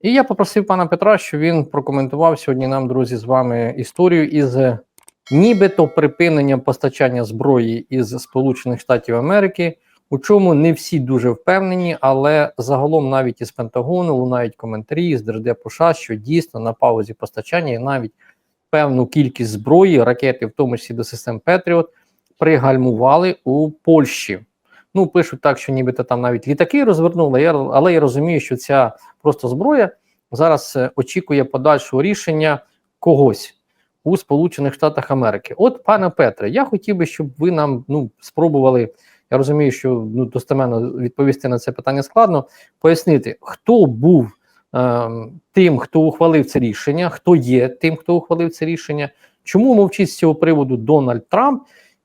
І я попросив пана Петра, щоб він прокоментував сьогодні нам, друзі, з вами історію із е, нібито припиненням постачання зброї із Сполучених Штатів Америки, у чому не всі дуже впевнені, але загалом навіть із Пентагону лунають коментарі з Держдепу США, що дійсно на паузі постачання і навіть певну кількість зброї, ракети, в тому числі до систем Петріот, пригальмували у Польщі. Ну, пишуть так, що нібито там навіть літаки розвернули, я- але я розумію, що ця просто зброя зараз е, очікує подальшого рішення когось у Сполучених Штатах Америки. От, пане Петре, я хотів би, щоб ви нам ну, спробували. Я розумію, що ну, достеменно відповісти на це питання складно. Пояснити, хто був ем, тим, хто ухвалив це рішення, хто є тим, хто ухвалив це рішення, чому мовчить з цього приводу Дональд Трамп,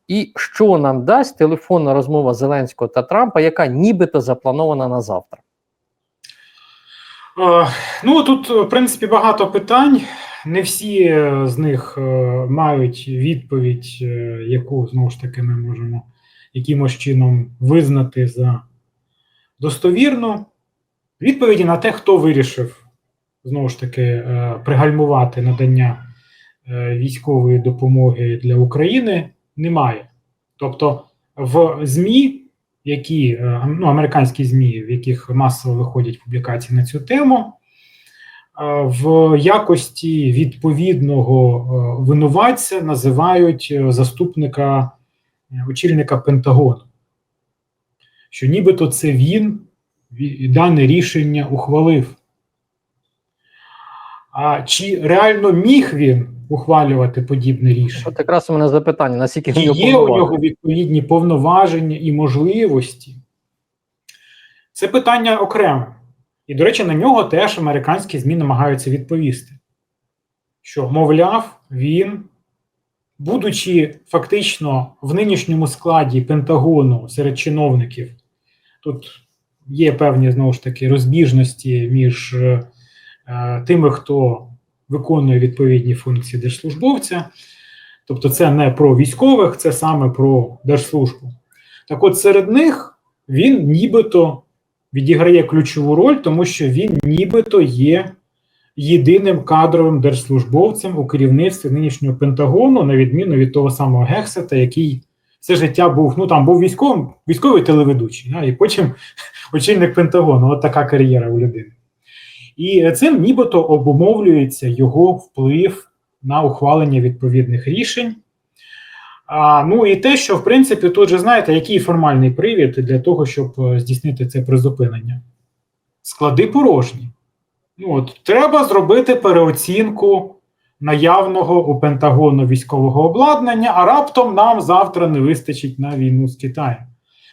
і що нам дасть телефонна розмова Зеленського та Трампа, яка нібито запланована на завтра. Е, Ну тут, в принципі, багато питань. Не всі е, з них е, мають відповідь, яку знову ж таки ми можемо якимось чином визнати за достовірну. Відповіді на те, хто вирішив знову ж таки пригальмувати надання військової допомоги для України, немає. Тобто в ЗМІ які е, ну, американські змі, в яких масово виходять публікації на цю тему, е, в якості відповідного е, винуватця називають заступника очільника Пентагону, що нібито це він дане рішення ухвалив. А чи реально міг він ухвалювати подібне рішення? От якраз у мене запитання: наскільки Чи є у нього відповідні повноваження і можливості? Це питання окреме. І, до речі, на нього теж американські ЗМІ намагаються відповісти. Що, мовляв, він, будучи фактично в нинішньому складі Пентагону серед чиновників, тут є певні знову ж таки розбіжності між е, тими, хто виконує відповідні функції держслужбовця. Тобто, це не про військових, це саме про держслужбу. Так от серед них він нібито відіграє ключову роль, тому що він нібито є єдиним кадровим держслужбовцем у керівництві нинішнього Пентагону, на відміну від того самого Гексета, який все життя був, ну там був військовим, військовий телеведучий, да, і потім очільник Пентагону. От така кар'єра у людини. І цим нібито обумовлюється його вплив на ухвалення відповідних рішень. А, ну і те, що в принципі тут же знаєте, який формальний привід для того, щоб е, здійснити це призупинення? Склади порожні. Ну, от, треба зробити переоцінку наявного у Пентагону військового обладнання, а раптом нам завтра не вистачить на війну з Китаєм.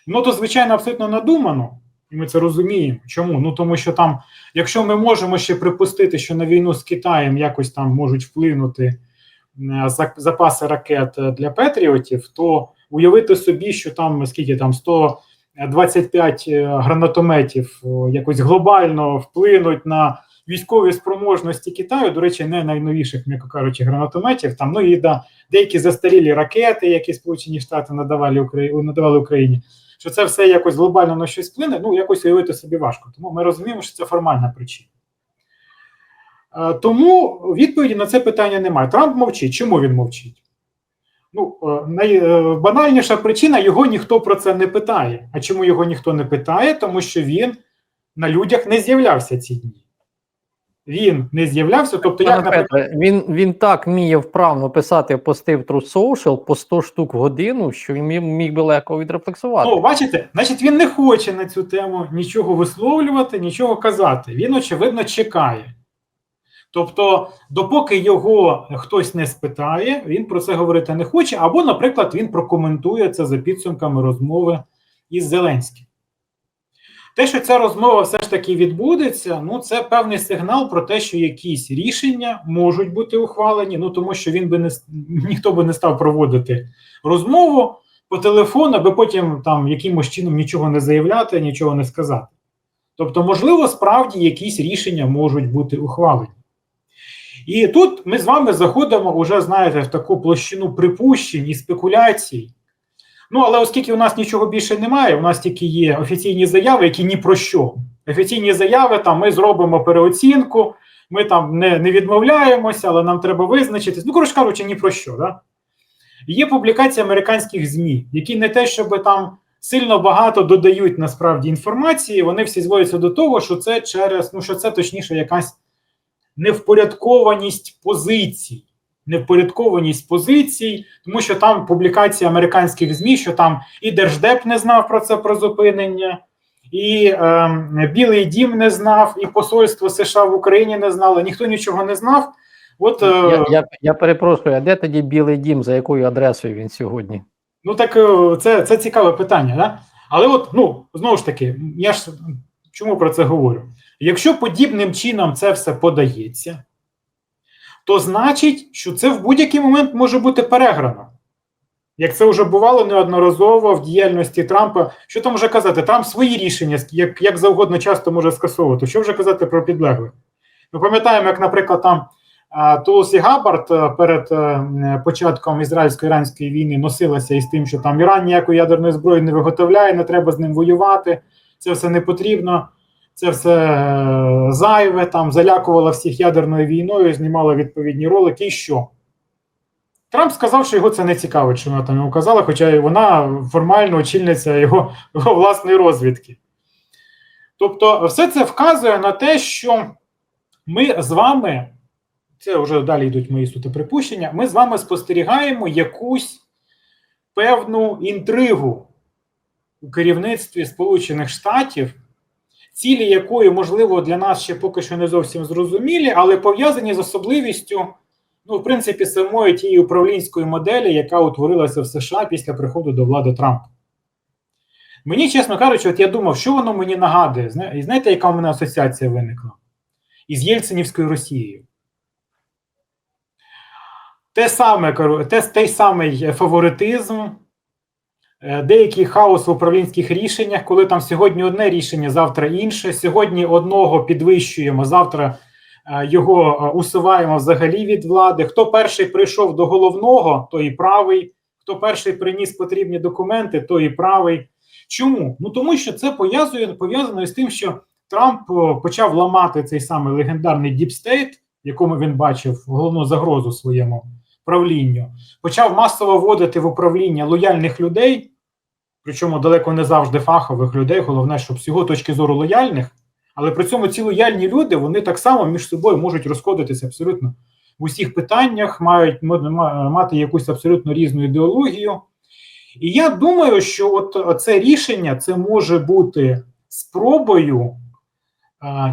Ну, то, звичайно, абсолютно надумано, і ми це розуміємо. Чому? Ну тому що там, якщо ми можемо ще припустити, що на війну з Китаєм якось там можуть вплинути е, запаси ракет е, для Петріотів, то уявити собі, що там скільки там 125 е, гранатометів якось глобально вплинуть на військові спроможності Китаю. До речі, не найновіших, м'яко кажучи, гранатометів. Там ну і да, деякі застарілі ракети, які Сполучені Штати надавали Україні, надавали Україні. Що це все якось глобально на щось вплине, ну якось уявити собі важко. Тому ми розуміємо, що це формальна причина. Е, Тому відповіді на це питання немає. Трамп мовчить. Чому він мовчить? Ну, е, найбанальніша причина його ніхто про це не питає. А чому його ніхто не питає? Тому що він на людях не з'являвся ці дні. Він не з'являвся. Тобто, Пане наприклад, він, він так вміє вправно писати пости в True Social по 100 штук в годину, що він міг би легко відрефлексувати. Ну, бачите, значить, він не хоче на цю тему нічого висловлювати, нічого казати. Він, очевидно, чекає. Тобто, допоки його хтось не спитає, він про це говорити не хоче, або, наприклад, він прокоментує це за підсумками розмови із Зеленським. Те, що ця розмова все ж таки відбудеться, ну це певний сигнал про те, що якісь рішення можуть бути ухвалені. Ну тому що він би не ніхто би не став проводити розмову по телефону, аби потім там якимось чином нічого не заявляти, нічого не сказати. Тобто, можливо, справді якісь рішення можуть бути ухвалені. І тут ми з вами заходимо уже, знаєте, в таку площину припущень і спекуляцій. Ну, але оскільки у нас нічого більше немає, у нас тільки є офіційні заяви, які ні про що офіційні заяви, там ми зробимо переоцінку, ми там не, не відмовляємося, але нам треба визначитись. Ну, коротше кажучи, ні про що. Да? Є публікації американських ЗМІ, які не те, щоб там сильно багато додають насправді інформації, вони всі зводяться до того, що це через, ну що це точніше якась невпорядкованість позицій. Невпорядкованість позицій, тому що там публікації американських ЗМІ, що там і Держдеп не знав про це про зупинення, і е, Білий Дім не знав, і Посольство США в Україні не знало, ніхто нічого не знав. От, е, Я, я, я перепрошую, а де тоді Білий Дім, за якою адресою він сьогодні? Ну так е, це, це цікаве питання, да? Але от, ну, знову ж таки, я ж чому про це говорю? Якщо подібним чином це все подається, то значить, що це в будь-який момент може бути переграно. Як це вже бувало неодноразово в діяльності Трампа, що там вже казати? Трамп свої рішення як, як завгодно часто може скасовувати. Що вже казати про підлеглих? Ми пам'ятаємо, як, наприклад, там Тулсі Габбард е, перед е, початком ізраїльсько-іранської війни носилася із тим, що там Іран ніякої ядерної зброї не виготовляє, не треба з ним воювати, це все не потрібно, це все е, зайве, там залякувала всіх ядерною війною, знімала відповідні ролики. І що? Трамп сказав, що його це не цікавить, що вона там йому казала, хоча вона формально очільниця його, його власної розвідки. Тобто, все це вказує на те, що ми з вами це вже далі йдуть мої суто припущення. Ми з вами спостерігаємо якусь певну інтригу у керівництві Сполучених Штатів, цілі якої, можливо, для нас ще поки що не зовсім зрозумілі, але пов'язані з особливістю, ну, в принципі, самої тієї управлінської моделі, яка утворилася в США після приходу до влади Трампа. Мені, чесно кажучи, от я думав, що воно мені нагадує. І знаєте, яка у мене асоціація виникла? Із Єльцинівською Росією. Те саме те, той самий фаворитизм, деякий хаос в управлінських рішеннях, коли там сьогодні одне рішення, завтра інше. Сьогодні одного підвищуємо, завтра е, його е, усуваємо взагалі від влади. Хто перший прийшов до головного, той і правий. Хто перший приніс потрібні документи, той і правий. Чому? Ну тому що це пов'язує пов'язано з тим, що Трамп почав ламати цей самий легендарний діпстейт, якому він бачив головну загрозу своєму правлінню, почав масово вводити в управління лояльних людей, причому далеко не завжди фахових людей, головне, щоб з його точки зору лояльних, але при цьому ці лояльні люди вони так само між собою можуть розходитися абсолютно в усіх питаннях, мають мати якусь абсолютно різну ідеологію. І я думаю, що от це рішення це може бути спробою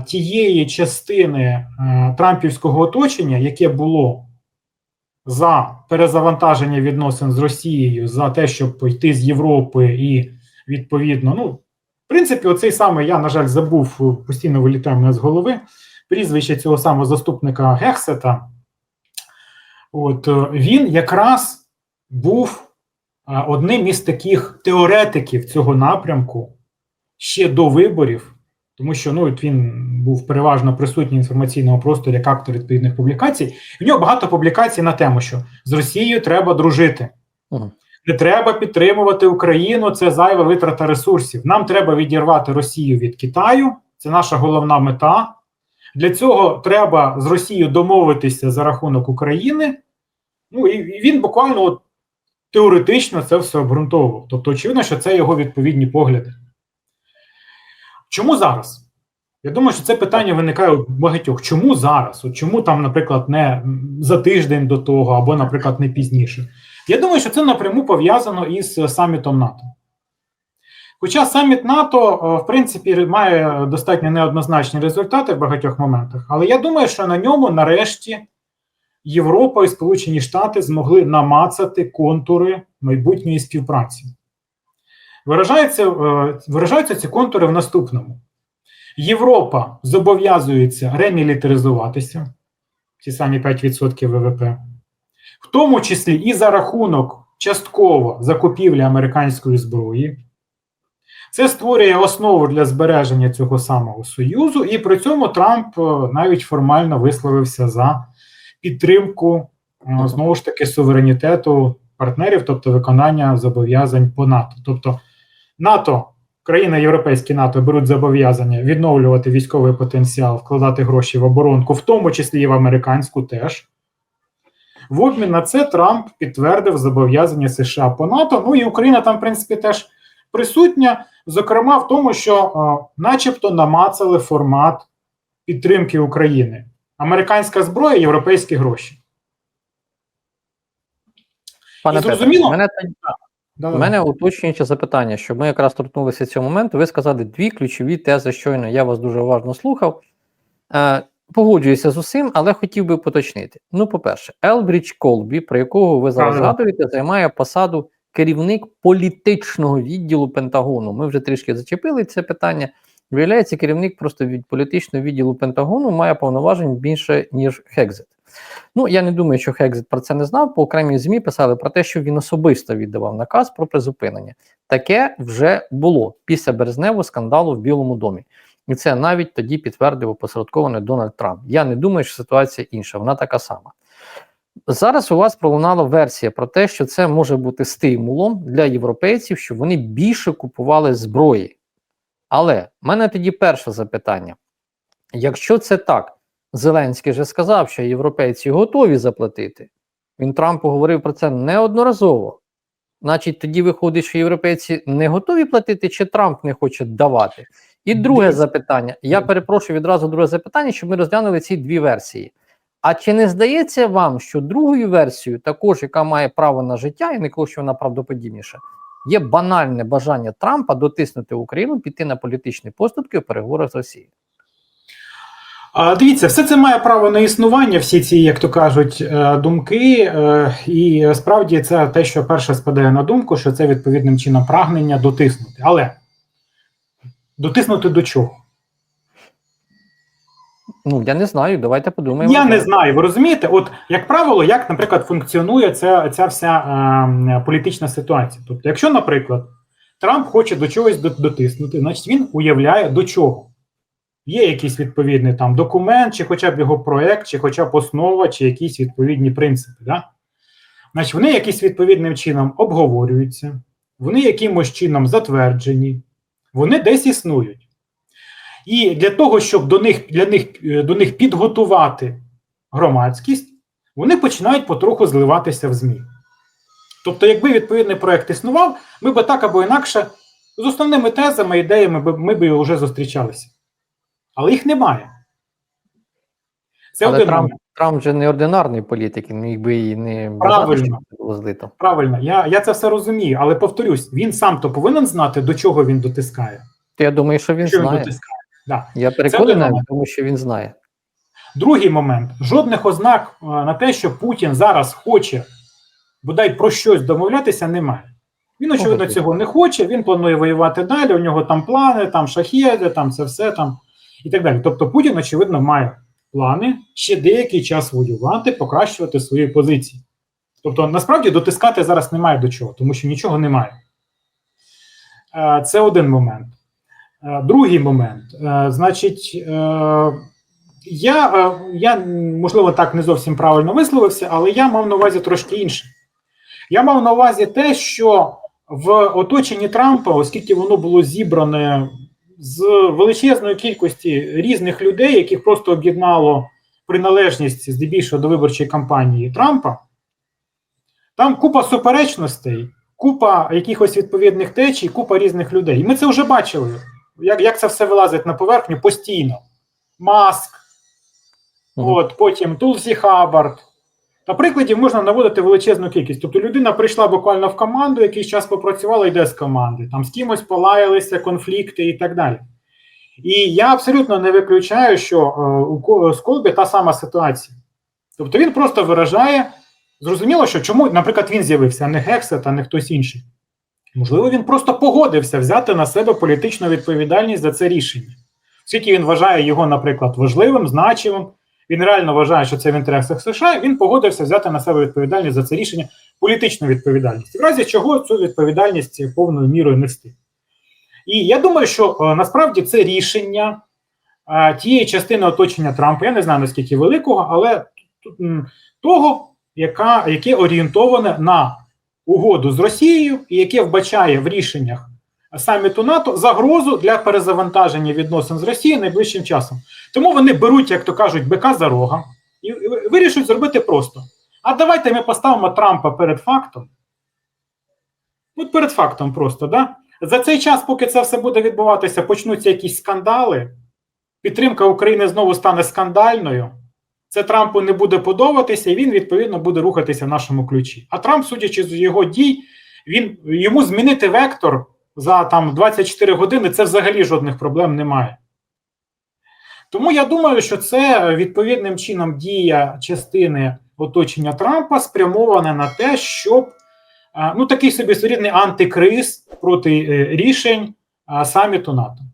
тієї частини а, Трампівського оточення, яке було за перезавантаження відносин з Росією, за те, щоб йти з Європи і відповідно, ну, в принципі, оцей самий я, на жаль, забув постійно вилітає мене з голови. Прізвище цього самого заступника Гексета. От він якраз був одним із таких теоретиків цього напрямку ще до виборів, тому що ну, от він був переважно присутній в інформаційному просторі як автор відповідних публікацій. В нього багато публікацій на тему, що з Росією треба дружити. Угу. Не треба підтримувати Україну, це зайва витрата ресурсів. Нам треба відірвати Росію від Китаю, це наша головна мета. Для цього треба з Росією домовитися за рахунок України. Ну і він буквально от, теоретично це все обґрунтовував. Тобто, очевидно, що це його відповідні погляди. Чому зараз? Я думаю, що це питання виникає у багатьох. Чому зараз? От Чому там, наприклад, не за тиждень до того, або, наприклад, не пізніше? Я думаю, що це напряму пов'язано із самітом НАТО. Хоча саміт НАТО, в принципі, має достатньо неоднозначні результати в багатьох моментах, але я думаю, що на ньому нарешті Європа і Сполучені Штати змогли намацати контури майбутньої співпраці. Виражаються, виражаються ці контури в наступному. Європа зобов'язується ремілітаризуватися, ті самі 5% ВВП, в тому числі і за рахунок частково закупівлі американської зброї. Це створює основу для збереження цього самого Союзу, і при цьому Трамп навіть формально висловився за підтримку знову ж таки суверенітету партнерів, тобто виконання зобов'язань по НАТО. Тобто НАТО країни Європейські НАТО беруть зобов'язання відновлювати військовий потенціал, вкладати гроші в оборонку, в тому числі і в американську теж. В обмін на це Трамп підтвердив зобов'язання США по НАТО. Ну і Україна там, в принципі, теж присутня, зокрема в тому, що, е, начебто, намацали формат підтримки України. Американська зброя, європейські гроші. Пане зрозуміло? мене тоді Да, У мене уточнююче запитання, щоб ми якраз торкнулися цього моменту. Ви сказали дві ключові тези щойно. Я вас дуже уважно слухав. Е, погоджуюся з усім, але хотів би поточнити. Ну, по-перше, Елбрідж Колбі, про якого ви зараз згадуєте, займає посаду керівник політичного відділу Пентагону. Ми вже трішки зачепили це питання. Виявляється, керівник просто від політичного відділу Пентагону має повноважень більше, ніж Хекзит. Ну, я не думаю, що Хекзит про це не знав. По окремій ЗМІ писали про те, що він особисто віддавав наказ про призупинення. Таке вже було після березневого скандалу в Білому домі. І це навіть тоді підтвердив опосередкований Дональд Трамп. Я не думаю, що ситуація інша, вона така сама. Зараз у вас пролунала версія про те, що це може бути стимулом для європейців, щоб вони більше купували зброї. Але в мене тоді перше запитання: якщо це так, Зеленський же сказав, що європейці готові заплатити. Він Трампу говорив про це неодноразово. Значить, тоді виходить, що європейці не готові платити, чи Трамп не хоче давати. І друге запитання. Я перепрошую відразу друге запитання, щоб ми розглянули ці дві версії. А чи не здається вам, що другою версією, також яка має право на життя, і не кажу, що вона правдоподібніша, є банальне бажання Трампа дотиснути Україну, піти на політичні поступки у переговорах з Росією? Дивіться, все це має право на існування, всі ці, як то кажуть, е, думки. е, І справді це те, що перше спадає на думку, що це відповідним чином прагнення дотиснути. Але дотиснути до чого? Ну, я не знаю, давайте подумаємо. Я не знаю, ви розумієте? От, як правило, як, наприклад, функціонує ця, ця вся е, політична ситуація. Тобто, якщо, наприклад, Трамп хоче до чогось дотиснути, значить він уявляє до чого. Є якийсь відповідний там документ, чи хоча б його проект, чи хоча б основа, чи якісь відповідні принципи. Да? Значить, вони якимось відповідним чином обговорюються, вони якимось чином затверджені, вони десь існують. І для того, щоб до них, для них, е, до них підготувати громадськість, вони починають потроху зливатися в ЗМІ. Тобто, якби відповідний проект існував, ми би так або інакше з основними тезами, ідеями ми б вже зустрічалися. Але їх немає. Це Але один Трамп. Трамп же не ординарний політик, він міг би і не Правильно. злито. Правильно, я, я це все розумію, але повторюсь, він сам то повинен знати, до чого він дотискає. Я думаю, що він що він знає. дотискає. Да. Я переконаний, тому що він знає. Другий момент: жодних ознак е, на те, що Путін зараз хоче бодай про щось домовлятися, немає. Він, очевидно, цього не хоче. Він планує воювати далі. У нього там плани, там шахеди, там це все там і так далі. Тобто, Путін, очевидно, має плани ще деякий час воювати, покращувати свої позиції. Тобто, насправді дотискати зараз немає до чого, тому що нічого немає. Е, Це один момент. Е, Другий момент. Е, Значить, я, я, можливо, так не зовсім правильно висловився, але я мав на увазі трошки інше. Я мав на увазі те, що в оточенні Трампа, оскільки воно було зібране з величезної кількості різних людей, яких просто об'єднало приналежність здебільшого до виборчої кампанії Трампа, там купа суперечностей, купа якихось відповідних течій, купа різних людей. І ми це вже бачили, як, як це все вилазить на поверхню постійно. Маск, Мгм. от, потім Тулсі Хаббард. Та прикладів можна наводити величезну кількість. Тобто людина прийшла буквально в команду, якийсь час попрацювала, йде з команди. Там з кимось полаялися, конфлікти і так далі. І я абсолютно не виключаю, що е, у Ко- з Колбі та сама ситуація. Тобто він просто виражає, зрозуміло, що чому, наприклад, він з'явився, а не Гексет, а не хтось інший. Можливо, він просто погодився взяти на себе політичну відповідальність за це рішення. Оскільки він вважає його, наприклад, важливим, значимим, він реально вважає, що це в інтересах США, він погодився взяти на себе відповідальність за це рішення, політичну відповідальність, в разі чого цю відповідальність повною мірою нести. І я думаю, що е, насправді це рішення е, тієї частини оточення Трампа, я не знаю наскільки великого, але того, яка, яке орієнтоване на угоду з Росією і яке вбачає в рішеннях саміту НАТО загрозу для перезавантаження відносин з Росією найближчим часом. Тому вони беруть, як то кажуть, бика за рога і вирішують зробити просто. А давайте ми поставимо Трампа перед фактом. От перед фактом просто, да? За цей час, поки це все буде відбуватися, почнуться якісь скандали. Підтримка України знову стане скандальною. Це Трампу не буде подобатися, і він, відповідно, буде рухатися в нашому ключі. А Трамп, судячи з його дій, він йому змінити вектор за там 24 години це взагалі жодних проблем немає. Тому я думаю, що це відповідним чином дія частини оточення Трампа спрямована на те, щоб ну такий собі своєрідний антикриз проти е, рішень саміту НАТО.